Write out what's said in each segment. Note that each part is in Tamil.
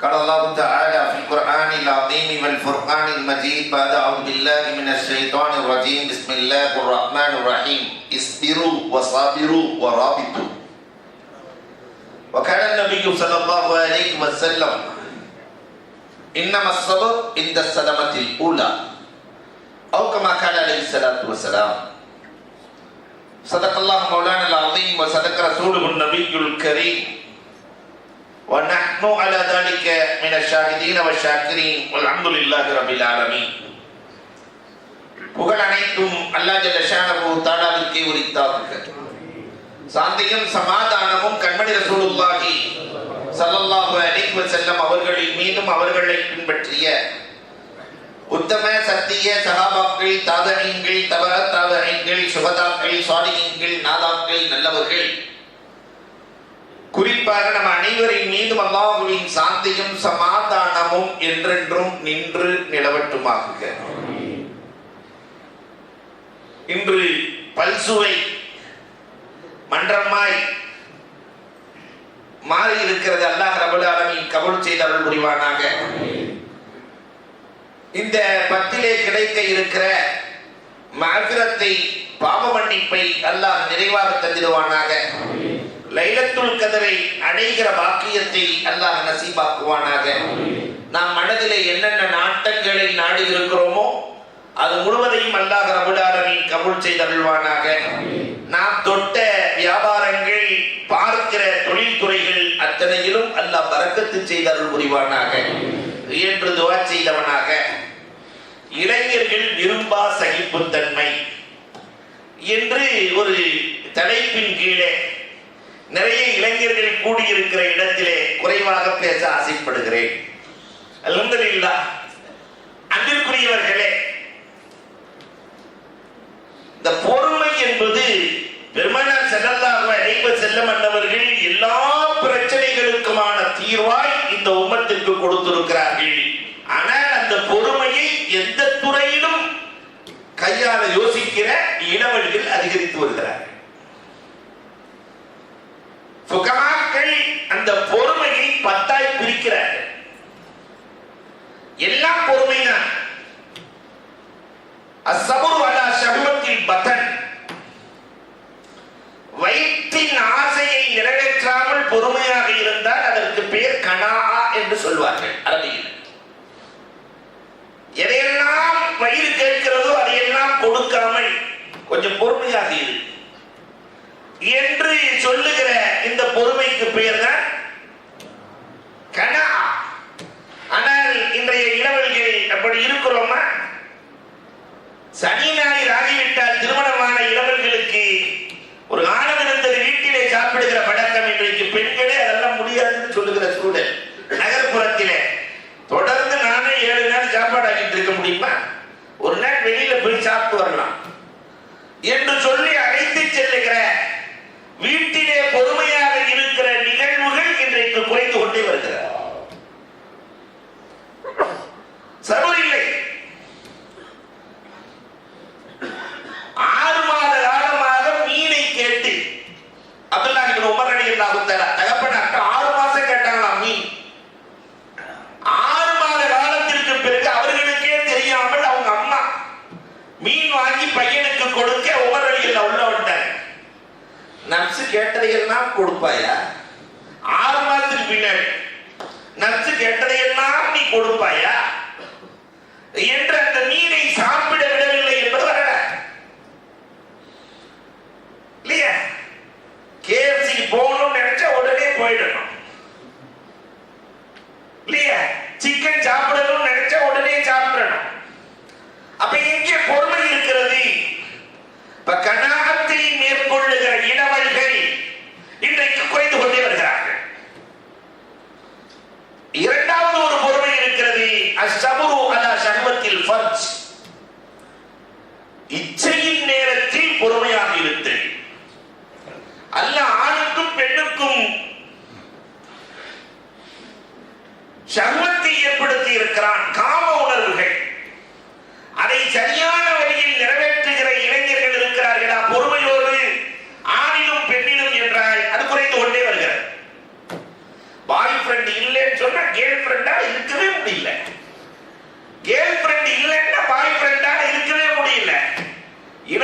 قال الله تعالى في القرآن العظيم والفرقان المجيد بعد أعوذ بالله من الشيطان الرجيم. بسم الله الرحمن الرحيم. اصبروا وصابروا ورابطوا. وكان النبي صلى الله عليه وسلم إنما الصبر عند الصدمة الأولى. أو كما قال عليه الصلاة والسلام. صدق الله مولانا العظيم وصدق رسوله النبي الكريم. ونحن على ذلك من الشاهدين والشاكرين والحمد لله رب العالمين புகழ் அனைத்தும் அல்லா ஜல்லஷானஹு தாலாவிற்கே உரித்தாகுக சாந்தியும் சமாதானமும் கண்மணி ரசூலுல்லாஹி ஸல்லல்லாஹு அலைஹி வஸல்லம் அவர்களின் மீதும் அவர்களை பின்பற்றிய உத்தம சத்திய சகாபாக்கள் தாதகங்கள் தவற தாதகங்கள் சுகதாக்கள் சுவாடிகங்கள் நாதாக்கள் நல்லவர்கள் குறிப்பாக நம் அனைவரின் மீதும் அல்லாஹுவின் சாந்தியும் சமாதானமும் என்றென்றும் நின்று நிலவட்டுமாகுக இன்று பல்சுவை மன்றமாய் மாறி இருக்கிறது அல்லாஹ் ரபுல் ஆலமின் கபல் செய்த அருள் புரிவானாக. இந்த பத்திலே கிடைக்க இருக்கிற மகிரத்தை பாவ மன்னிப்பை அல்லாஹ் நிறைவாக தந்திடுவானாக. லைலத்துல் கதரை அடைகிற பாக்கியத்தை அல்லாஹ் நசீபாக்குவானாக. நாம் மனதிலே என்னென்ன நாட்டங்களை நாடி இருக்கிறோமோ அது முழுவதையும் அல்லாஹ் ரபுல் ஆலமீன் கபூல் செய்தருள்வானாக. நாம் தொட்ட வியாபாரங்கள் பார்க்கிற தொழில்துறைகள் அத்தனையிலும் அல்லாஹ் பறக்கத்து செய்தருள் புரிவானாக. என்று துவா செய்தவனாக. இளைஞர்கள் விரும்பா சகிப்புத்தன்மை. என்று ஒரு தலைப்பின் கீழே நிறைய இளைஞர்கள் கூடியிருக்கிற இடத்திலே குறைவாக பேச ஆசைப்படுகிறேன். அல்ஹம்துலில்லா அன்பிற்குரியவர்களே இந்த பொறுமை என்பது பெருமனார் செல்லல்லாக அழைப்ப செல்ல மன்னவர்கள் எல்லா பிரச்சனைகளுக்குமான தீர்வாய் இந்த உம்மத்திற்கு கொடுத்திருக்கிறார்கள். ஆனால் அந்த பொறுமையை எந்த துறையிலும் கையாள யோசிக்கிற இளவல்கள் அதிகரித்து வருகிறார்கள். புகமாக்கள் அந்த பொறுமையை பத்தாய் பிரிக்கிறார்கள். எல்லாம் பொறுமைதான்.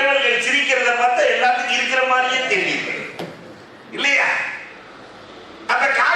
தலைவர்கள் சிரிக்கிறத பார்த்தா எல்லாத்துக்கும் இருக்கிற மாதிரியே தெரியுது. இல்லையா? அந்த காய்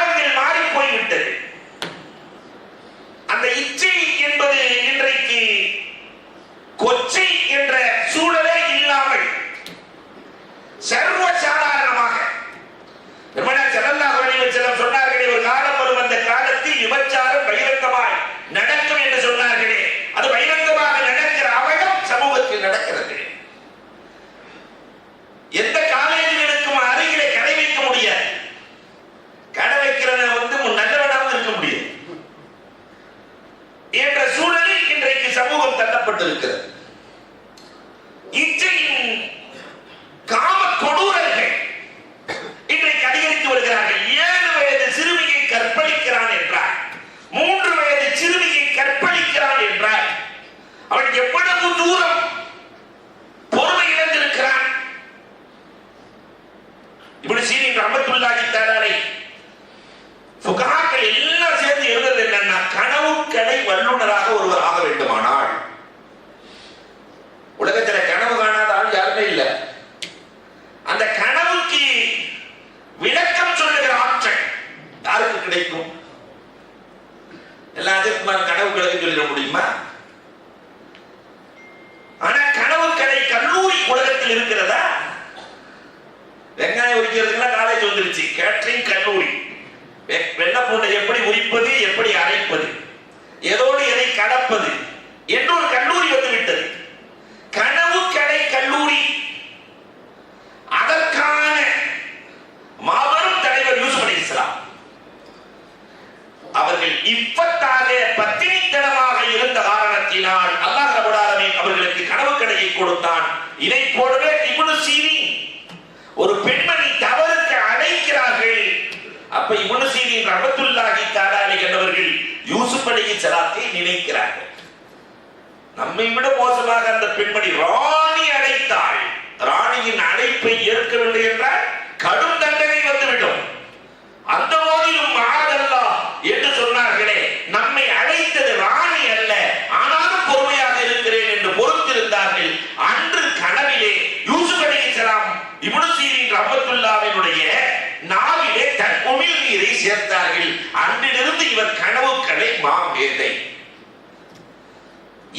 வந்து இவர் கனவு கலை மாமேதை.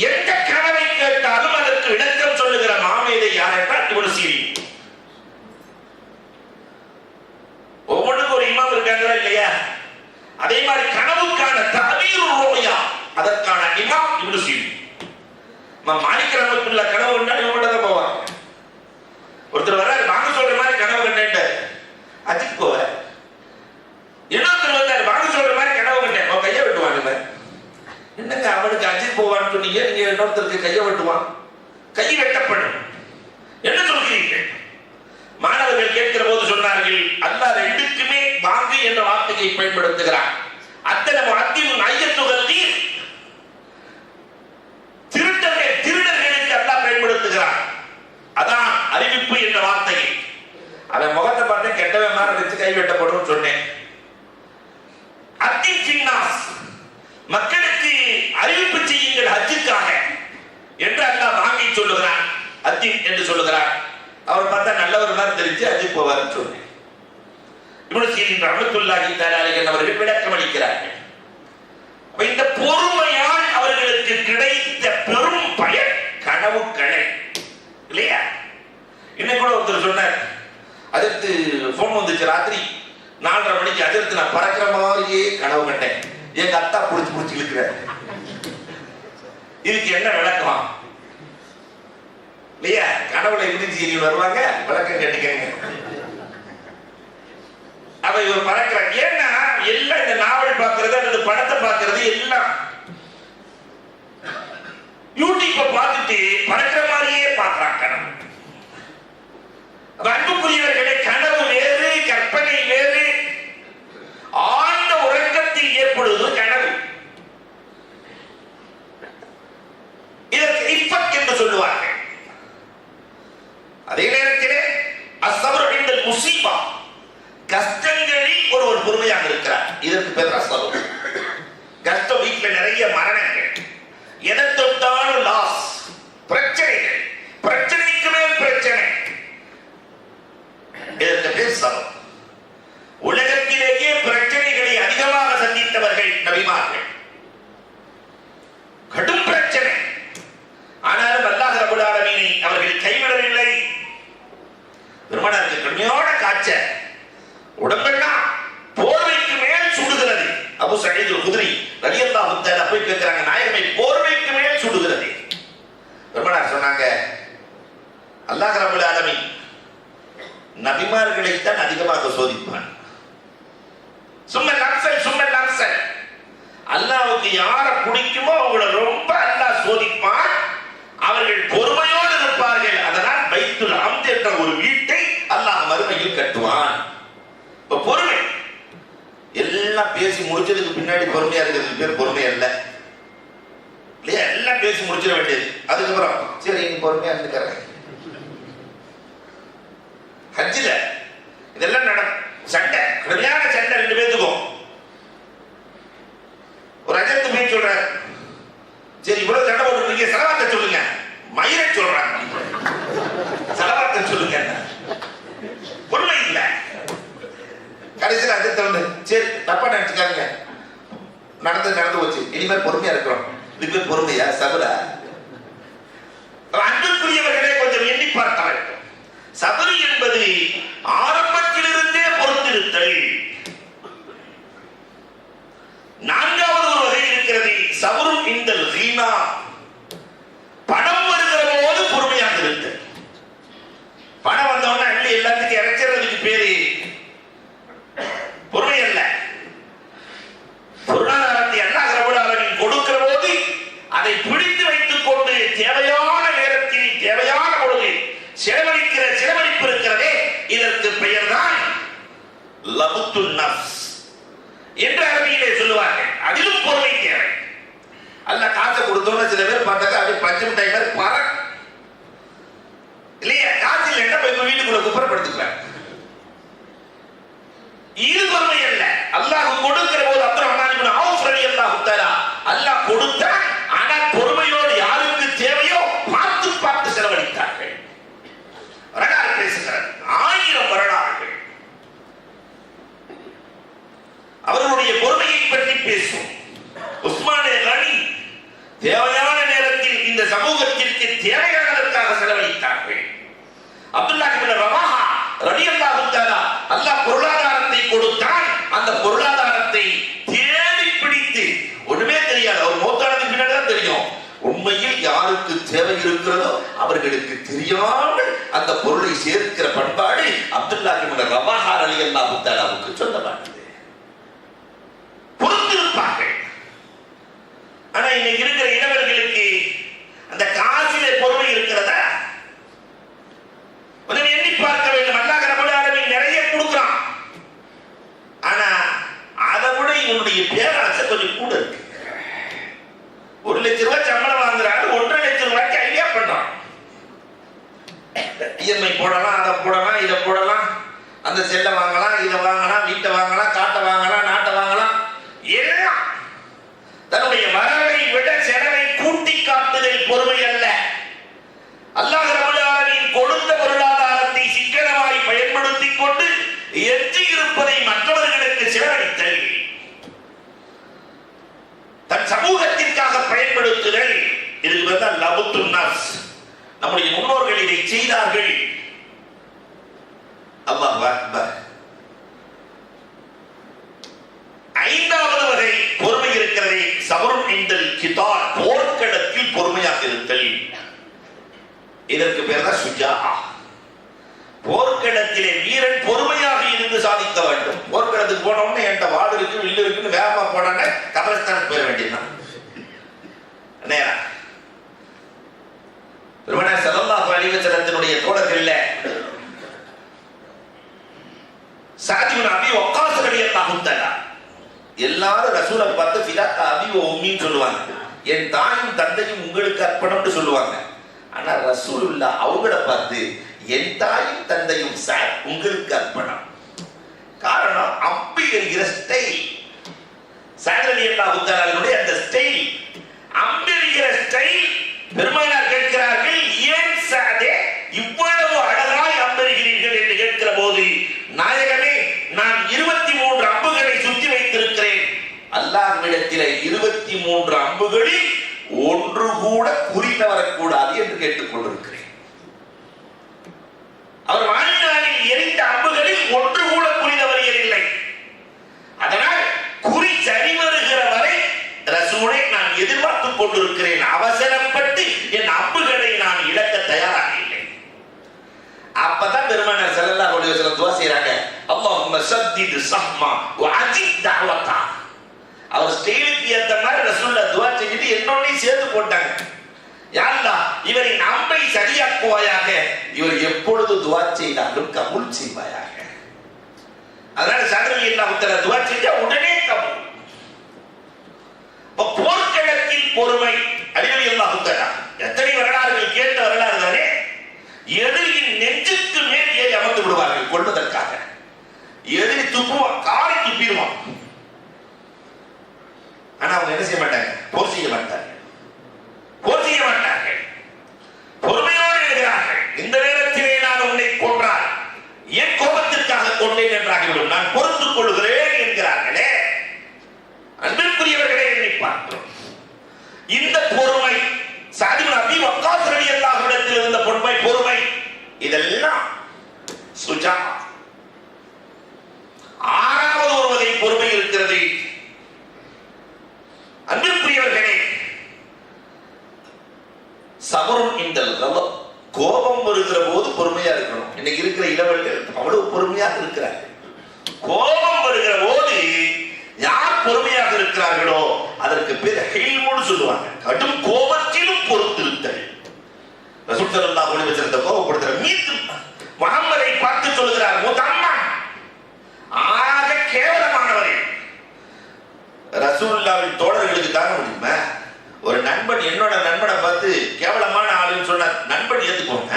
எந்த கனவை கேட்டாலும் அதற்கு இணக்கம் சொல்லுகிற மாமேதை யார் என்றால் இவர் சீரி ஒவ்வொன்றுக்கும் ஒரு இமாம் இருக்காங்களா இல்லையா? அதே மாதிரி கனவுக்கான தவீர் ரோயா அதற்கான இமாம் இவர் சீரி மாணிக்க ரமத்துள்ள கனவு கண்டா இவங்க தான் போவாங்க ஒருத்தர் வர நாங்க சொல்ற மாதிரி கனவு கண்டேன் அச்சுக்கு போவேன் என்ன என்னங்க அவனுக்கு அஜித் போவான்னு சொன்னீங்க? நீங்க இன்னொருத்தருக்கு கையை வெட்டுவான் கை வெட்டப்படும் என்ன சொல்கிறீர்கள் மாணவர்கள் கேட்கிற போது சொன்னார்கள் அல்ல ரெண்டுக்குமே பாங்கு என்ற வார்த்தையை பயன்படுத்துகிறார் அத்தனை அத்தியும் ஐயத்துகள் தீர். விளக்கம் கேட்டுக்கிறீங்க. அவ இவர் பறக்கிறார். ஏன்னா எல்லாம் இந்த நாவல் பாக்குறது அல்லது படத்தை பாக்குறது எல்லாம் யூடியூப்ப பார்த்துட்டு பறக்கிற மாதிரியே பாக்குறான் கனவு. அன்புக்குரியவர்களே கனவு வேறு கற்பனை வேறு. ஆழ்ந்த உறக்கத்தில் ஏற்படுவது கனவு. இதற்கு இப்பக் என்று சொல்லுவார்கள். அதே நேரத்திலே அசபர் இந்த முசீபா. கஷ்டங்களில் ஒருவர் பொறுமையாக இருக்கிறார். இதற்கு பேர் அசபர் கஷ்டம் வீட்டில் நிறைய மரணங்கள். எதை தொட்டாலும் லாஸ் பிரச்சனைகள். பிரச்சனைக்கு மேல் பிரச்சனை. இதற்கு பேர் சபம் உலகத்திலேயே பிரச்சனைகளை அதிகமாக சந்தித்தவர்கள் நபிமார்கள். பொறுமையா இருந்துக்கிறேன் ஹஜ்ஜில் இதெல்லாம் நடக்கும். சண்டை. கடுமையான சண்டை ரெண்டு பேத்துக்கும். ஒரு அஜத்து போய் சொல்றாரு. சரி இவ்வளவு சண்டை போட்டுருக்கீங்க செலவாத்த சொல்லுங்க. மயிரை சொல்றாங்க. செலவாத்த சொல்லுங்க. பொறுமை இல்ல. கடைசியில் அஜத்தை வந்து சரி தப்பா நினைச்சுக்காருங்க நடந்து நடந்து போச்சு. இனிமேல் பொறுமையா இருக்கிறோம். இதுக்கு பொறுமையா சபரா அன்புக்குரியவர்களே கொஞ்சம் எண்ணி பார்க்க வேண்டும். சபரி என்பது ஆரம்பத்திலிருந்தே பொறுத்திருத்தல். நான்காவது ஒரு வகை இருக்கிறது சபரும் இந்த ரீனா பணம் வருகிற போது பொறுமையாக இருந்தது பணம் வந்தவொடனே அள்ளி எல்லாத்துக்கும் இறைச்சிறதுக்கு பேரு பொறுமை அல்ல பொருளாதாரத்தை அல்லாஹ் ரப்பல் ஆலமீன் கொடுக்கிற போது அதை பிடித்து வைத்துக் கொண்டு தேவையான நேரத்தில் தேவையான பொழுது செலவழிக்கிற செலவழிப்பு இருக்கிறதே இதற்கு பெயர்தான் லபுத்து நஃப்ஸ் என்று அரபியிலே சொல்லுவார்கள் அதிலும் பொறுமை தேவை அல்ல காசை கொடுத்தோன்னு சில பேர் பார்த்தாக்க அப்படியே பஞ்சு மிட்டாய் மாதிரி பற இல்லையா காசு இல்லைன்னா போய் வீட்டுக்குள்ள குப்புறப்படுத்திக்குவேன் இது பொறுமை அல்ல அல்லாஹ் கொடுக்கிற போது அப்துல் ரஹ்மான் இப்னு அவுஃப் ரலியல்லாஹு தஆலா அல்லாஹ் கொடுத்தான் ஆனால் பொறுமையோடு யாருக்கு தேவையோ பார்த்து பார்த்து செலவழித்தார்கள் வரலாறு பேசுகிறார் ஆயிரம் வரலாறுகள் அவர்களுடைய பொறுமையை பற்றி பேசும் உஸ்மானே கனி தேவையான நேரத்தில் இந்த சமூகத்திற்கு தேவையானதற்காக செலவழித்தார்கள். அப்துல்லா ரவாஹா ரலியல்லாஹு தஆலா அல்லாஹ் பொருளாதாரத்தை கொடுத்தான். அந்த பொருளாதாரத்தை தேடி பிடித்து ஒண்ணுமே தெரியாது. அவர் மூத்தானதுக்கு பின்னாடி தெரியும். உண்மையில் யாருக்கு தேவை இருக்கிறதோ அவர்களுக்கு தெரியாமல் அந்த பொருளை சேர்க்கிற பண்பாடு அப்துல்லா இப்னு அலி ரலியல்லாஹு தஆலாவுக்கு சொந்தமானது. பொறுத்திருப்பார்கள். ஆனா இன்னைக்கு இருக்கிற இளவர்களுக்கு அந்த காசிலே பொறுமை இருக்கிறதா? கொஞ்சம் எண்ணி பார்க்க வேண்டும். அல்லாஹ் ரப்பல் அளவில் நிறைய கொடுக்குறான். ஆனா அதை விட இவனுடைய பேராசை கொஞ்சம் கூட இருக்கு. ஒரு லட்சம் ரூபாய் சம்பளம் வாங்குறாரு ஒன்றரை லட்சம் ரூபாய்க்கு ஐடியா பண்றான். இஎம்ஐ போடலாம் அதை போடலாம் இதை போடலாம். அந்த செல்லை வாங்கலாம் இதை வாங்கலாம் வீட்டை வாங்கலாம் காட்டை வாங்கலாம் நாட்டை வாங்கலாம். எல்லாம் தன்னுடைய வரவை விட செலவை கூட்டி காட்டுதல் பொறுமை அல்ல அல்லாஹ் ரப்பல் ஆலமீன் கொடுத்த பொருளாதாரத்தை சிக்கனமாய் பயன்படுத்திக் கொண்டு எஞ்சி இருப்பதை மற்றவர்களுக்கு செலவழித்தல் தன் சமூகத்திற்காக பயன்படுத்துதல் இதுக்கு பேர் தான் லபுத்து நஃப்ஸ். நம்முடைய முன்னோர்கள் இதை செய்தார்கள். அல்லாஹ் அக்பர். ஐந்தாவது வகை பொறுமை இருக்கிறதே சபரும் இந்தல் கிதார் போர்க்களத்தில் பொறுமையாக இருத்தல். இதற்கு பேர் தான் சுஜா போர்க்களத்திலே வீரன் பொறுமையாக இருந்து சாதிக்க வேண்டும். போர்க்களத்துக்கு போன உடனே என்கிட்ட வாடு இருக்கு வில்லு இருக்குன்னு வேகமா போனானே கபரஸ்தான் போயிட நேரா தோழர்கள்ல அபி எல்லாரும் ரசூலை பார்த்து ஃபிதாக்கா அபி உம்மின்னு சொல்லுவாங்க. என் தாயும் தந்தையும் உங்களுக்கு அர்ப்பணம்னு சொல்லுவாங்க. ஆனா ரசூலுல்லா அவங்கள பார்த்து என் தாயும் தந்தையும் சார் உங்களுக்கு அர்ப்பணம். காரணம் அம்பி என்கிற ஸ்டைல் சாதலி அல்லா உத்தராவினுடைய அந்த ஸ்டைல் அம்பி ஸ்டைல் பெருமானார் கேட்கிறார்கள் ஏன் சாதே இவ்வளவு அழகாய் அம்பெறுகிறீர்கள் என்று கேட்கிற போது நாயகமே நான் இருபத்தி மூன்று அம்புகளை சுற்றி வைத்திருக்கிறேன். அல்லாஹ்விடத்திலே இருபத்தி மூன்று அம்புகளில் ஒன்று கூட குறி தவறக்கூடாது என்று கேட்டுக் கொண்டிருக்கிறேன் அவர் வாழ்நாளில் எரிந்த அம்புகளில் ஒன்று கூட குறி தவறியதில்லை அதனால் குறி சரி வருகிற வரை ரசூலை நான் எதிர்பார்த்துக் கொண்டிருக்கிறேன் அவசரப்பட்டு என் அம்புகளை நான் இழக்க தயாராக இல்லை அப்பதான் பெருமானார் ஸல்லல்லாஹு அலைஹி வஸல்லம் துவா செய்றாங்க அல்லாஹும்ம சத்தித் சஹ்மா வ அஜித் தஅவதா அவர் ஸ்டைலுக்கு ஏத்த மாதிரி ரசூல்லா துவா செஞ்சுட்டு என்னோடய சேர்த்து போட்டாங்க யாருடா இவரின் அம்பை சரியாக்குவாயாக இவர் எப்பொழுது துவா செய்தாலும் கபூல் செய்வாயாக அதனால சதவி என்ன துவா செஞ்சா உடனே கபூல் இப்ப போர்க்களத்தில் பொறுமை அடிக்கடி எல்லாம் புத்தகா எத்தனை வரலாறுகள் கேட்ட வரலாறு தானே எதிரியின் நெஞ்சுக்கு மேல் ஏறி அமர்ந்து விடுவார்கள் கொள்வதற்காக எதிரி துப்புவான் காரி துப்பிடுவான் ஆனா அவங்க என்ன செய்ய மாட்டாங்க? போர் செய்ய மாட்டாங்க இந்த பொறுமை சாதிபன் அபி வக்காஸ் ரலி அல்லாஹ்விடத்தில் இருந்த பொறுமை பொறுமை இதெல்லாம் சுஜா ஆறாவது ஒரு வகை பொறுமை இருக்கிறது அன்பிற்குரியவர்களே சபரும் இந்த கோபம் வருகிற போது பொறுமையா இருக்கணும் இன்னைக்கு இருக்கிற இளவல்கள் அவ்வளவு பொறுமையாக இருக்கிறார்கள் கோபம் வருகிற போது யார் பொறுமையாக இருக்கிறார்களோ அதற்கு பேர் ஹெல்முன்னு சொல்லுவாங்க கடும் கோபத்திலும் பொறுத்திருத்தல் ரசூல் ஸல்லல்லாஹு அலைஹி கோபப்படுத்துற மீது முகம்மதை பார்த்து சொல்கிறார் முத்தம்மா ஆக கேவலமானவரே ரசூல்லாவின் தோழர்களுக்கு தாங்க முடியுமா? ஒரு நண்பன் என்னோட நண்பனை பார்த்து கேவலமான ஆளுன்னு சொன்ன நண்பன் ஏத்துக்கோங்க.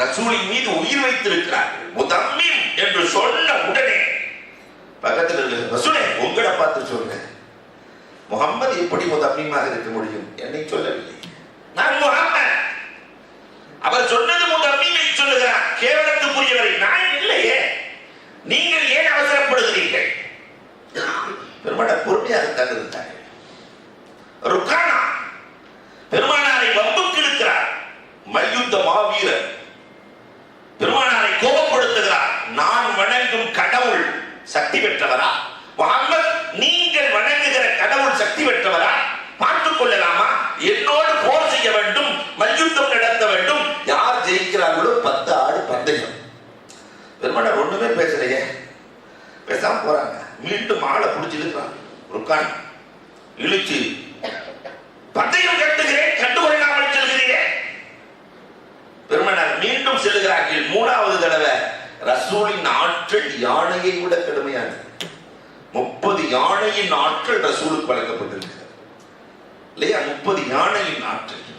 ரசூலின் மீது உயிர் வைத்திருக்கிறார். முதம்மீம் என்று சொன்ன உடனே பக்கத்தில் இருக்க ரசூலே உங்களை பார்த்து சொல்லுங்க. முகம்மது எப்படி முதம்மீமாக இருக்க முடியும்? என்னை சொல்லவில்லை. நான் முகம்மது அவர் சொன்னது முதன்மை சொல்லுகிறார். கேவலத்துக்குரியவரை. நான் இல்லையே. நீங்கள் ஏன் அவசரப்படுகிறீர்கள்? பெருமாள் பொறுமையாகத்தான் இருந்தார்கள் ருக்கானா பெருமானாரை வம்புக்கு இருக்கிறார் மல்யுத்த மாவீரர். பெருமானாரை கோபப்படுத்துகிறார். நான் வணங்கும் கடவுள் சக்தி பெற்றவரா? முகமது நீங்கள் வணங்குகிற கடவுள் சக்தி பெற்றவரா? பார்த்துக் கொள்ளலாமா? என்னோடு போர் செய்ய வேண்டும் மல்யுத்தம் நடத்த வேண்டும் ஜெயிக்கிறாங்களோ பத்து ஆடு பந்தயம். பெருமானார் ஒண்ணுமே பேசலையே. பேசாம போறாங்க. மீண்டும் ஆளை பிடிச்சி இழுக்கிறான் ருக்கான் இழுச்சு பந்தயம் கட்டுகிறேன் கண்டுகொள்ளாமல் செல்கிறீரே. பெருமனார் மீண்டும் செல்கிறார்கள் மூணாவது தடவை ரசூலின் ஆற்றல் யானையை விட கடுமையானது. முப்பது யானையின் ஆற்றல் ரசூலுக்கு வழங்கப்பட்டிருக்கிறது. இல்லையா? முப்பது யானையின் ஆற்றல்.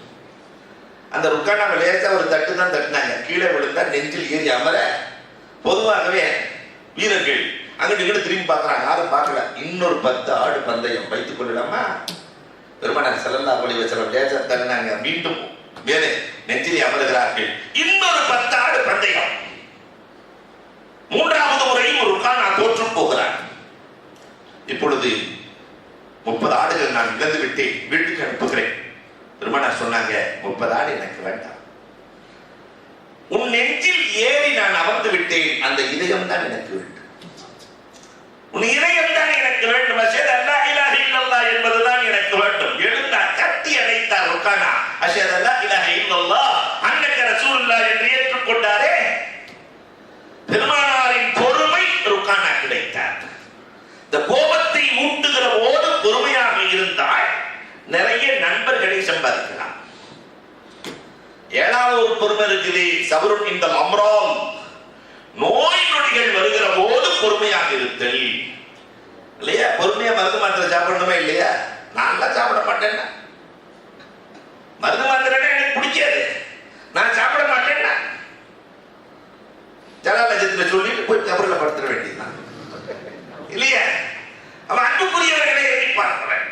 அந்த ருக்கான் நம்ம லேசாக ஒரு தட்டு தான் தட்டினாங்க. கீழே விழுந்தா நெஞ்சில் ஏறி அமர பொதுவாகவே வீரர்கள் அங்கிட்டு இங்கிட்டு திரும்பி பார்க்குறாங்க. யாரும் பார்க்கல. இன்னொரு பத்து ஆடு பந்தயம் வைத்துக் கொள்ளலாமா? பெருமானார் செல்லந்தா ஒளி வச்சலம் லேசா தட்டினாங்க. மீண்டும் மேலே நெஞ்சில் அமருகிறார்கள். இன்னொரு பத்து ஆடு பந்தயம். மூன்றாவது முறையும் ஒரு ருக்கானா தோற்று போகிறார் இப்பொழுது முப்பது ஆடுகள் நான் இழந்து விட்டேன். வீட்டுக்கு அனுப்புகிறேன். பெருமானார் சொன்னாங்க முப்பது ஆடு எனக்கு வேண்டாம். உன் நெஞ்சில் ஏறி நான் அமர்ந்து விட்டேன். அந்த இதயம் தான் எனக்கு வேண்டும். உன் இதயம் தான் எனக்கு வேண்டும். அஷத் அல்லா இலாஹ இல்லல்லாஹ் என்பதுதான் எனக்கு வேண்டும். எழுந்தார் கத்தி அடைத்தார் உட்கானா அஷேத் அல்லா இலாஹ இல்லல்லா அன்னக்க ரசூலுல்லாஹ் என்று ஏற்றுக்கொண்டாரே. பெருமாள் பொறுமை ருக்கானா கிடைத்தார் இந்த கோபத்தை ஊட்டுகிற போது பொறுமையாக இருந்தால் நிறைய பாதிக்கலாம். ஏழாவது ஒரு பொறுமை இருக்குது சபருன் இந்த அம்ரோ நோய் நொடிகள் வருகிற போது பொறுமையாக இருத்தல் இல்லையா பொறுமையா மருந்து மாத்திரை சாப்பிடணுமா இல்லையா நான்லாம் சாப்பிட மாட்டேன்னா மருந்து மாத்திரைன்னா எனக்கு பிடிக்காது நான் சாப்பிட மாட்டேன்னா ஜலாலஜத்துல சொல்லிட்டு போய் கபரில் படுத்துட வேண்டியதுதான் இல்லையா அவன் அன்புக்குரியவர்களை எண்ணி பார்க்க வேண்டும்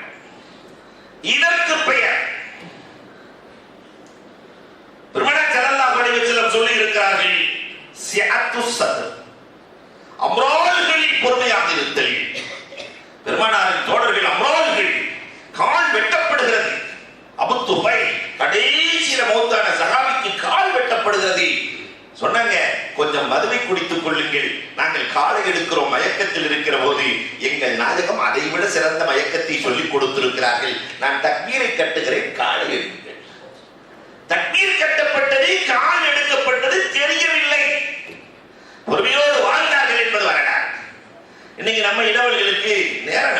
இதற்கு பெயர் பெருமனா ஜலல்லாஹு அலைஹி வஸல்லம் சொல்லி இருக்கிறார்கள் சிஅத்து சத்ர் அம்ரால்களில் பொறுமையாக இருத்தல் பெருமானாரின் தோழர்கள் அம்ரால்கள் கால் வெட்டப்படுகிறது அபு துபை கடைசியில மௌத்தான சகாபிக்கு கால் வெட்டப்படுகிறது சொன்னாங்க கொஞ்சம் மதுவை குடித்துக் கொள்ளுங்கள் நாங்கள் காலை எடுக்கிறோம் மயக்கத்தில் இருக்கிற போது எங்கள் நாயகம் அதை விட சிறந்த மயக்கத்தை சொல்லிக் கொடுத்திருக்கிறார்கள். நான் தக்மீரை கட்டுகிறேன் காலை எடுங்கள் தண்ணீர் கட்டப்பட்டது கால் எடுக்கப்பட்டது தெரியவில்லை. பொறுமையோடு வாழ்ந்தார்கள் என்பது வரலாறு. இன்னைக்கு நம்ம இடவர்களுக்கு நேரம்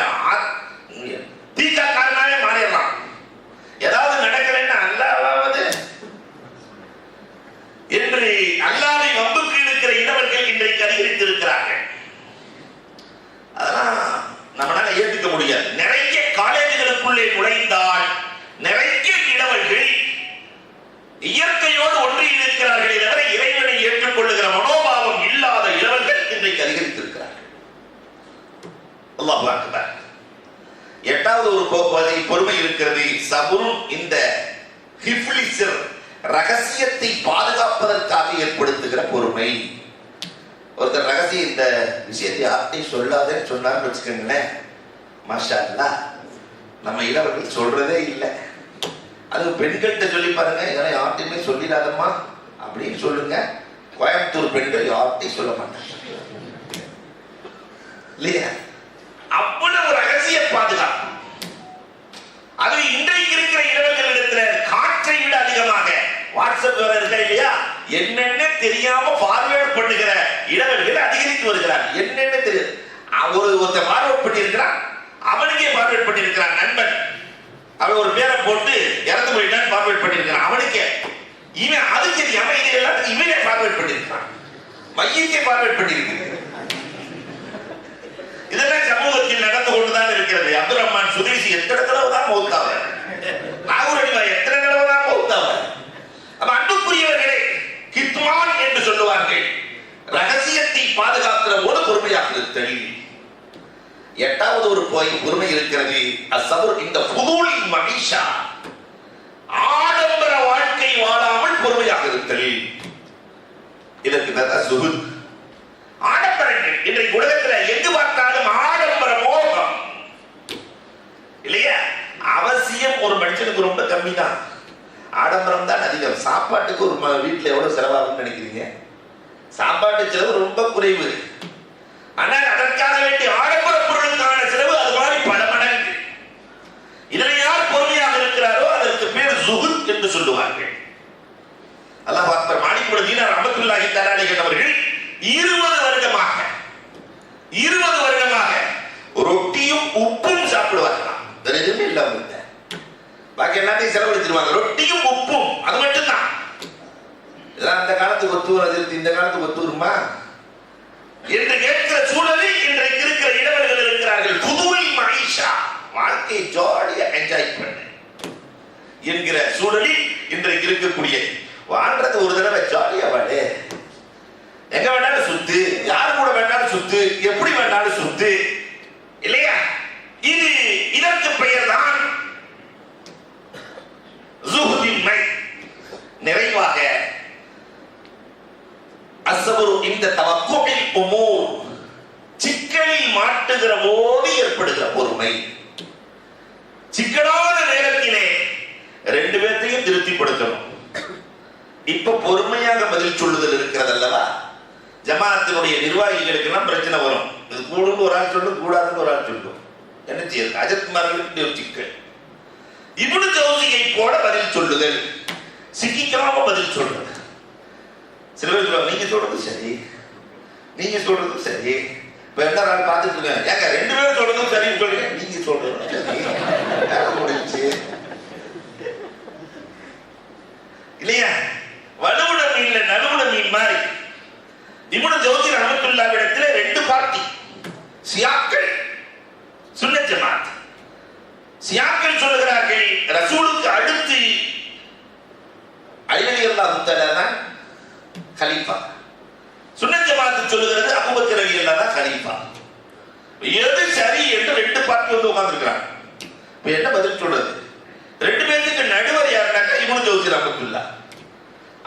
தீக்கா காரணமே மாறிடலாம். ஏதாவது நடக்கலைன்னா அல்லாவது என்று அல்லாவை வம்புக்கு இருக்கிற இடவர்கள் இன்றைக்கு அதிகரித்திருக்கிறார்கள். அதெல்லாம் நம்மளால ஏற்றுக்க முடியாது. நிறைய காலேஜுகளுக்குள்ளே நுழைந்தால் நிறைய இளவர்கள் இயற்கையோடு ஒன்றி இருக்கிறார்கள் தவிர இறைவனை ஏற்றுக்கொள்ளுகிற மனோபாவம் இல்லாத இளவர்கள் இன்றைக்கு அதிகரித்திருக்கிறார்கள். அல்லாஹ் எட்டாவது ஒரு போக்குவதை பொறுமை இருக்கிறது. சபுரும் இந்த ஹிஃப்லிசர் ரகசியத்தை பாதுகாப்பதற்காக ஏற்படுத்துகிற பொறுமை. ஒருத்தர் ரகசியம் இந்த விஷயத்தை யார்ட்டையும் சொல்லாதேன்னு சொன்னார்னு வச்சுக்கோங்களேன். மாஷா நம்ம இளவர்கள் சொல்றதே இல்லை. அது பெண்கள்கிட்ட சொல்லி பாருங்க இதெல்லாம் யார்ட்டையுமே சொல்லிடாதம்மா. அப்படின்னு சொல்லுங்க. கோயம்புத்தூர் பெண்கள் யார்ட்டையும் சொல்ல மாட்டாங்க. இல்லையா? அவ்வளவு ரகசிய பாதுகாப்பு. அது இன்றைக்கு இருக்கிற இடங்களிடத்துல காற்றை விட அதிகமாக வாட்ஸ்அப் வேற இருக்கா இல்லையா? என்னென்ன தெரியாம ஃபார்வேர்ட் பண்ணுகிற இடவெளிகள் அதிகரித்து வருகிறார் என்னென்ன தெரியாது ஒரு ஒருத்தன் ஃபார்வேர்ட் பண்ணியிருக்கிறான். அவனுக்கே ஃபார்வேர்ட் பண்ணியிருக்கிறான் நண்பன். அவன் ஒரு பேரை போட்டு இறந்து போயிட்டான் பார்வேட் பண்ணியிருக்கிறான். அவனுக்கே. இவன் அது தெரியாம இது எல்லாத்துக்கும் இவனே ஃபார்வேர்ட் பண்ணியிருக்கிறான். மையத்தை பார்வேட் பண்ணியிருக்கிறான் இதெல்லாம் சமூகத்தில் நடந்து கொண்டுதான் இருக்கிறது. அப்துல் ரஹ்மான் சுதேசி எத்தனை தடவை தான் மௌத்தாவர்? நாகூர் அடிவா எத்தனை தடவை தான் மௌத்தாவர்? அப்ப அன்புக்குரியவர்களே கித்மான் என்று சொல்லுவார்கள். ரகசியத்தை பாதுகாக்கிற ஒரு பொறுமையாக இருத்தல் எட்டாவது ஒரு போய் பொறுமை இருக்கிறது அசபர் இந்த புதூலின் மகிஷா. ஆடம்பர வாழ்க்கை வாழாமல் பொறுமையாக இருத்தல் இதற்கு பேர் சுகுத் ஆடம்பரங்கள் இன்றைக்கு உலகத்தில் எங்கு பார்த்தாலும் ஆடம்பர மோகம். இல்லையா? அவசியம் ஒரு மனுஷனுக்கு ரொம்ப கம்மி தான் ஆடம்பரம் தான் அதிகம். சாப்பாட்டுக்கு ஒரு வீட்டில் எவ்வளோ செலவாகும்னு நினைக்கிறீங்க? சாப்பாட்டு செலவு ரொம்ப குறைவு. ஆனால் அதற்காக வேண்டிய ஆடம்பர பொருளுக்கான செலவு அது மாதிரி பல மடங்கு. இதனை யார் பொறுமையாக இருக்கிறாரோ அதற்கு பேர் சுகுத் என்று சொல்லுவார்கள். அல்லாஹ் அக்பர் மாணிக்குட தீனார் அமத்துல்லாஹி தலாலிகள் அவர்கள் இருபது வருடமாக இருபது வருடமாக ரொட்டியும் உப்பும் சாப்பிடுவார்களாம். வேற எதுவுமே பாக்கி எல்லாத்தையும் செலவழிச்சிருவாங்க. ரொட்டியும் உப்பும் அது மட்டும்தான். இதெல்லாம் அந்த காலத்துக்கு ஒத்து வருது இந்த காலத்துக்கு ஒத்து வருமா என்று கேட்கிற சூழலில் இன்றைக்கு இருக்கிற இடவர்கள் இருக்கிறார்கள். புதுவை மகிஷா. வாழ்க்கையை ஜாலியா என்ஜாய் பண்ணு என்கிற சூழலில் இன்றைக்கு இருக்கக்கூடிய வாழ்றது ஒரு தடவை ஜாலியா வாடு எங்க வேணாலும் சுத்து. யாரு கூட வேணாலும் சுத்து. எப்படி வேணாலும் சுத்து. இல்லையா? இது இதற்கு பெயர் தான் ஜுஹுதின்மை நிறைவாக அசபுரு இந்த தவக்குமில் உமூர் சிக்கலில் மாட்டுகிற போது ஏற்படுகிற பொறுமை. சிக்கலான நேரத்திலே ரெண்டு பேர்த்தையும் திருப்திப்படுத்தணும். இப்ப பொறுமையாக பதில் சொல்லுதல் இருக்கிறது அல்லவா? ஜமாத்தினுடைய நிர்வாகிகளுக்கெல்லாம் பிரச்சனை வரும். இது கூடுன்னு ஒரு ஆள் சொல்லும் கூடாதுன்னு ஒரு ஆள் சொல்லும் என்ன செய்யுது அஜத்குமார்களுக்கு ஒரு சிக்கல். இவனு ஜோசியை போல பதில் சொல்லுதல். சிக்கிக்காம பதில் சொல்றது. சில பேர் சொல்லுவாங்க நீங்க சொல்றது சரி. நீங்க சொல்றது சரி. இப்ப என்ன நாள் பார்த்துட்டு இருக்கேன் ஏங்க ரெண்டு பேரும் சொல்றதும் சரி சொல்லுங்க நீங்க சொல்றதும் சரி. முடிஞ்சு இல்லையா? வலுவுட மீன்ல நலுவுட மீன் மாதிரி. நிபுண ஜோதி அமைப்புள்ளாவிடத்தில் ரெண்டு பார்ட்டி. சியாக்கள் சுன்ன ஜமாத். சியாக்கள் சொல்லுகிறார்கள் ரசூலுக்கு அடுத்து அலிரலி அல்லாஹு தான் கலீஃபா சுன்ன சொல்லுகிறது அபுபக்கர் அலி அல்லா கலீஃபா. எது சரி என்று ரெண்டு பார்ட்டி வந்து உட்கார்ந்திருக்கிறாங்க. இப்ப என்ன பதில் சொல்றது? ரெண்டு பேருக்கு நடுவர் யாருனாக்கா இவனு ஜோசி ரஹமத்துல்லா.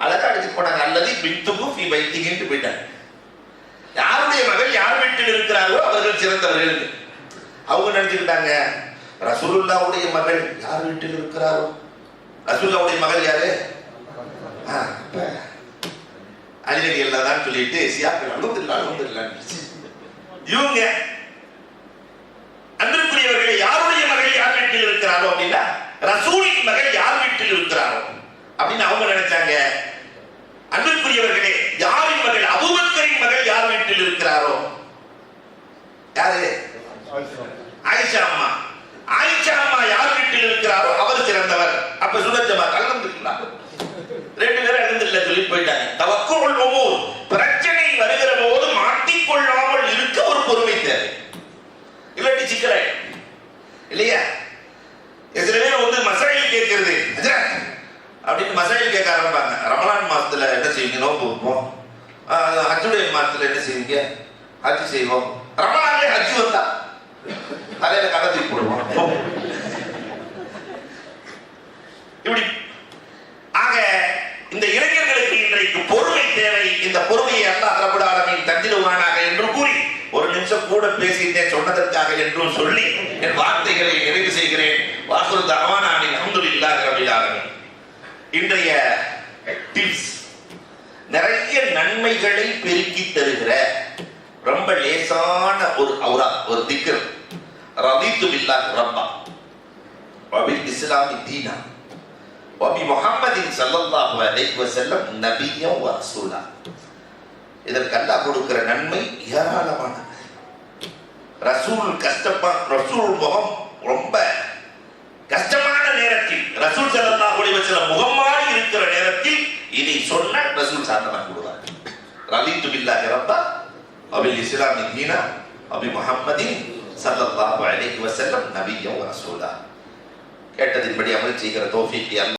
அழகா அடிச்சு போனாங்க அல்லது பித்துக்கும் ஃபி வைத்திகிட்டு போயிட்டாங்க. யாருடைய மகள் யார் வீட்டில் இருக்கிறாரோ அவர்கள் சிறந்தவர்கள் அவங்க நினைச்சுக்கிட்டாங்க ரசூலுல்லாவுடைய மகள் யார் வீட்டில் இருக்கிறாரோ? ரசூல்லாவுடைய மகள் யாரு? ஆ, தான் சொல்லிட்டு சியாக்கள் அழுந்தில்ல அழுந்தில்ல இவங்க அன்பிற்குரியவர்களே யாருடைய மகள் யார் வீட்டில் இருக்கிறாரோ அப்படின்னா ரசூலின் மகள் யார் வீட்டில் இருக்கிறாரோ அப்படின்னு அவங்க நினைச்சாங்க. அன்பிற்குரியவர்களே யாரின் மகள் அபுபக்கரின் மகள் யார் வீட்டில் இருக்கிறாரோ? யாரு? ஆயிஷா அம்மா. ஆயிஷா அம்மா யார் வீட்டில் இருக்கிறாரோ அவர் அப்ப சுதர் ஜமாத் கலந்துருக்கலாம் ரெண்டு பேரும் எழுந்தில்ல சொல்லி போயிட்டாங்க. தவக்குள் ஒவ்வொரு பிரச்சனை வருகிற போது மாட்டிக்கொள்ளாமல் இருக்க ஒரு பொறுமை தேவை. இல்லாட்டி சிக்கலாய் இல்லையா? சில பேர் வந்து மசாயில் கேட்கறது. அப்படின்னு மசாயில் கேட்க ஆரம்பிப்பாங்க. ரமலான் மாசத்துல என்ன செய்வீங்க? நோம்பு வைப்போம். ஆஹ், ஹஜ்ஜுடைய மாசத்துல என்ன செய்வீங்க? ஹஜ் செய்வோம் ரமலான்ல ஹஜ் வந்தா தலையில கதை தூக்கி போடுவோம் போ. இப்படி ஆக இந்த இளைஞர்களுக்கு இன்றைக்கு பொறுமை தேவை இந்த பொறுமையை அல்லாஹ் ரப்பல் ஆலமீன் தந்திடுவானாக என்று கூறி ஒரு நிமிஷம் கூட பேசிட்டேன் சொன்னதற்காக என்றும் சொல்லி என் வார்த்தைகளை நிறைவு செய்கிறேன். வாக்குறுதி அவானானின் அஹமதுல்லா அல்ஹம்துலில்லாஹி ரபில் இன்றைய டிப்ஸ் நிறைய நன்மைகளை பெருக்கி தருகிற ரொம்ப லேசான ஒரு அவுரா ஒரு திக்ர். ரவித்து பில்லாஹ் ரப்பா. வபில் இஸ்லாமி தீனா. வபி முகமதின் ஸல்லல்லாஹு அலைஹி வஸல்லம் நபிய்யன் வ ரசூலா இதற்கு அல்லாஹ் கொடுக்கிற நன்மை ஏராளமானது. ரசூல் கஷ்டப்பா ரசூல் முகம் ரொம்ப கஷ்டமான நேரத்தில் ரசூல் ஸல்லல்லாஹு அலைஹி வஸல்லம் முகமாறி இருக்கிற நேரத்தில் இதை சொன்ன ரசூல் சாந்தமாக கூடுவார் ரலித்து பில்லாஹி ரப்பா அபில் இஸ்லாமி தீனா அபி முஹம்மதின் சல்லல்லாஹு அலைஹி வஸல்லம் நபிய்யன் ரசூலா. கேட்டதின்படி அமல் செய்கிற தௌஃபீக் அல்லாஹ்